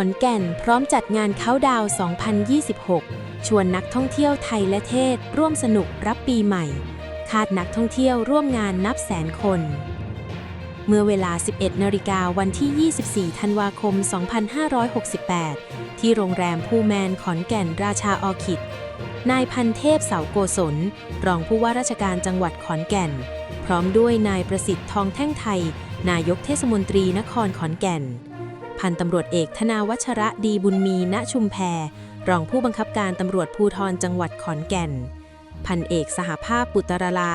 ขอนแก่นพร้อมจัดงานเขาดาว 2026 ชวนนักท่องเที่ยวไทยและเทศ ร่วมสนุกรับปีใหม่ คาดนักท่องเที่ยวร่วมงานนับแสนคน เมื่อเวลา 11 นาฬิกาวันที่ 24 ธันวาคม 2568 ที่โรงแรมภูแมนขอนแก่นราชาออคิด นายพันเทพเสาโกศล รองผู้ว่าราชการจังหวัดขอนแก่น พร้อมด้วยนายประสิทธิ์ทองแท่งไทย นายกเทศมนตรีนครขอนแก่น พันตำรวจเอกธนาวัชระดีบุญมีณชุมแพร รองผู้บังคับการตำรวจภูธรจังหวัดขอนแก่น พันเอกสหภาพปุตรลา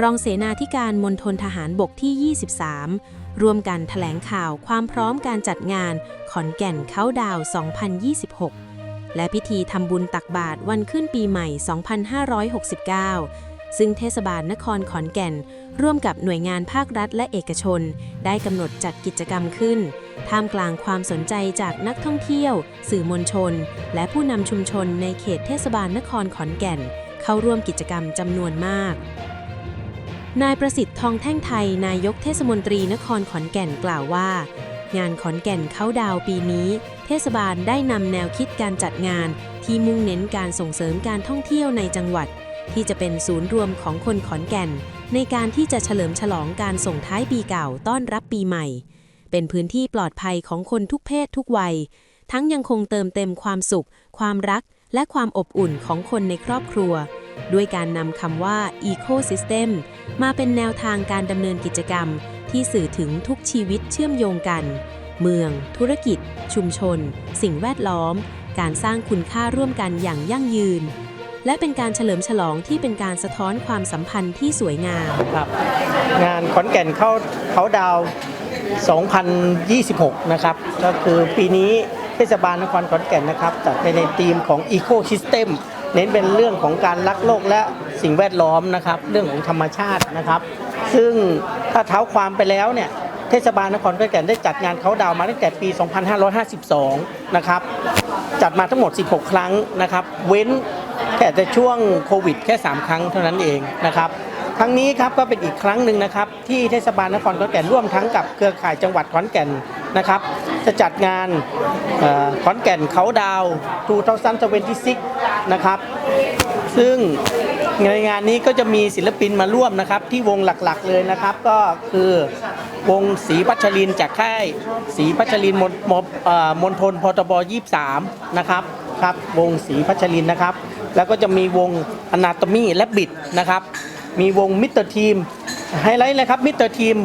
รองเสนาธิการมณฑลทหารบกที่ 23 ร่วมกันถแถลงข่าวความพร้อมการจัดงานขอนแก่นเขาดาว 2026 และพิธีทำบุญตักบาตรวันขึ้นปีใหม่ 2569 ซึ่งเทศบาลนครขอนแก่น ร่วมกับหน่วยงานภาครัฐและเอกชน ได้กำหนดจัดกิจกรรมขึ้น ท่ามกลางความสนใจจากนักท่องเที่ยว สื่อมวลชน และผู้นำชุมชนในเขตเทศบาลนครขอนแก่น เข้าร่วมกิจกรรมจำนวนมากนายประสิทธิ์ทองแท่งไทย นายกเทศมนตรีนครขอนแก่นกล่าวว่า งานขอนแก่นเข้าดาวปีนี้ เทศบาลได้นำแนวคิดการจัดงาน ที่มุ่งเน้นการส่งเสริมการท่องเที่ยวในจังหวัด ที่จะเป็นศูนย์รวมของคนขอนแก่น ในการที่จะเฉลิมฉลองการส่งท้ายปีเก่าต้อนรับปีใหม่ เป็นพื้นที่ปลอดภัยของคนทุกเพศทุกวัย ทั้งยังคงเติมเต็มความสุข ความรัก และความอบอุ่นของคนในครอบครัว ด้วยการนำคำว่า Ecosystem มาเป็นแนวทางการดำเนินกิจกรรม ที่สื่อถึงทุกชีวิตเชื่อมโยงกัน เมือง ธุรกิจ ชุมชน สิ่งแวดล้อม การสร้างคุณค่าร่วมกันอย่างยั่งยืน และเป็นการเฉลิมฉลองที่เป็นการสะท้อนความสัมพันธ์ที่สวยงาม ครับงานขอนแก่นเข้าเขาดาวน์2026 นะครับ ก็คือปีนี้เทศบาลนครขอนแก่นนะครับจัดไปในธีมของ Ecosystem เน้นเป็นเรื่องของการรักโลกและสิ่งแวดล้อมนะครับ เรื่องของธรรมชาตินะครับ ซึ่งถ้าเท้าความไปแล้วเนี่ยเทศบาลนครขอนแก่นได้จัดงานเขาดาวมาตั้งแต่ปี 2552 นะครับ จัดมาทั้งหมด 16 ครั้งนะครับ เว้น แต่แต่ช่วงโควิดแค่ 3 ครั้งเท่านั้นเองนะครับครั้งนี้ครับก็เป็นอีกครั้งหนึ่งนะครับที่เทศบาลนครขอนแก่นร่วมทั้งกับเครือข่ายจังหวัดขอนแก่นนะครับ จะจัดงานออขอนแก่นเขาดาว2026นะครับซึ่งในงานนี้ก็จะมีศิลปินมาร่วมนะครับ ที่วงหลักๆเลยนะครับ ก็คือวงศรีพัชรินจากค่ายศรีพัชรินมณมเอ่อมณฑลพทบ23 นะครับครับวงศรีพัชรินนะครับ แล้วก็จะมีวงอนาโตมีและบิดนะครับ มีวงมิสเตอร์ทีมไฮไลท์เลยครับมิสเตอร์ทีม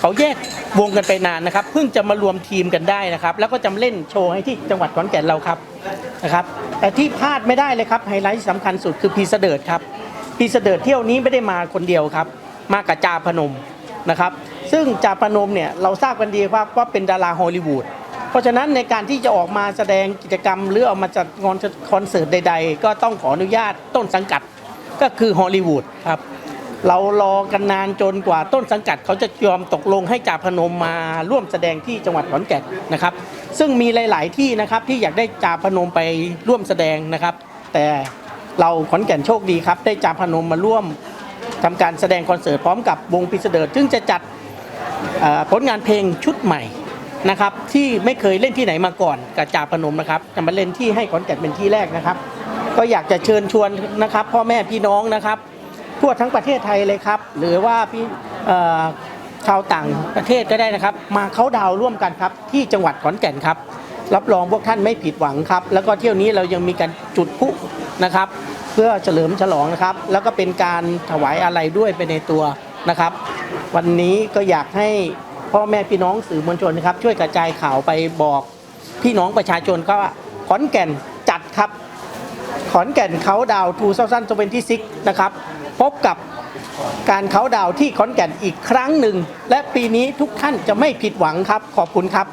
เขาแยกวงกันไปนานนะครับ เพิ่งจะมารวมทีมกันได้นะครับ แล้วก็จะมาเล่นโชว์ให้ที่จังหวัดขอนแก่นเราครับนะครับ แต่ที่พลาดไม่ได้เลยครับไฮไลท์สำคัญสุดคือพีเสดิร์ดครับพีเสดิร์ดเที่ยวนี้ไม่ได้มาคนเดียวครับ มากับจาพนมนะครับ ซึ่งจาพนมเนี่ยเราทราบกันดีว่าว่าเป็นดาราฮอลลีวูด เพราะฉะนั้นในการที่จะออกมาแสดงกิจกรรม หรือออกมาจัดงานคอนเสิร์ตใด ๆ ก็ต้องขออนุญาตต้นสังกัดก็คือฮอลลีวูดครับเรารอกันนานจนกว่าต้นสังกัดเขาจะยอมตกลงให้จ่าพนมมาร่วมแสดงที่จังหวัดขอนแก่นนะครับ ซึ่งมีหลาย ๆ ที่นะครับที่อยากได้จ่าพนมไปร่วมแสดงนะครับ แต่เราขอนแก่นโชคดีครับ ได้จ่าพนมมาร่วมทำการแสดงคอนเสิร์ตพร้อมกับวงพิเสเดิร์ดซึ่งจะจัดเอ่อผลงานเพลงชุดใหม่ นะครับที่ไม่เคยเล่นที่ไหนมาก่อนกับจ่าพนมนะครับจะมาเล่นที่ให้ขอนแก่นเป็นที่แรกนะครับ ก็อยากจะเชิญชวนนะครับ พ่อแม่พี่น้องนะครับทั่วทั้งประเทศไทยเลยครับ หรือว่าพี่ชาวต่างประเทศก็ได้นะครับ มาเขาดาวร่วมกันครับ ที่จังหวัดขอนแก่นครับ รับรองพวกท่านไม่ผิดหวังครับ แล้วก็เที่ยวนี้เรายังมีการจุดพลุนะครับ เพื่อเฉลิมฉลองนะครับ แล้วก็เป็นการถวายอะไรด้วยไปในตัวนะครับ วันนี้ก็อยากให้ พ่อแม่พี่น้องสื่อมวลชนนะครับ ช่วยกระจายข่าวไปบอกพี่น้องประชาชนก็ว่าขอนแก่นจัดครับ ขอนแก่นเขาดาวทูเซาซันเวนที่ซิกนะครับ พบกับการเขาดาวที่ขอนแก่นอีกครั้งหนึ่ง และปีนี้ทุกท่านจะไม่ผิดหวังครับ ขอบคุณครับ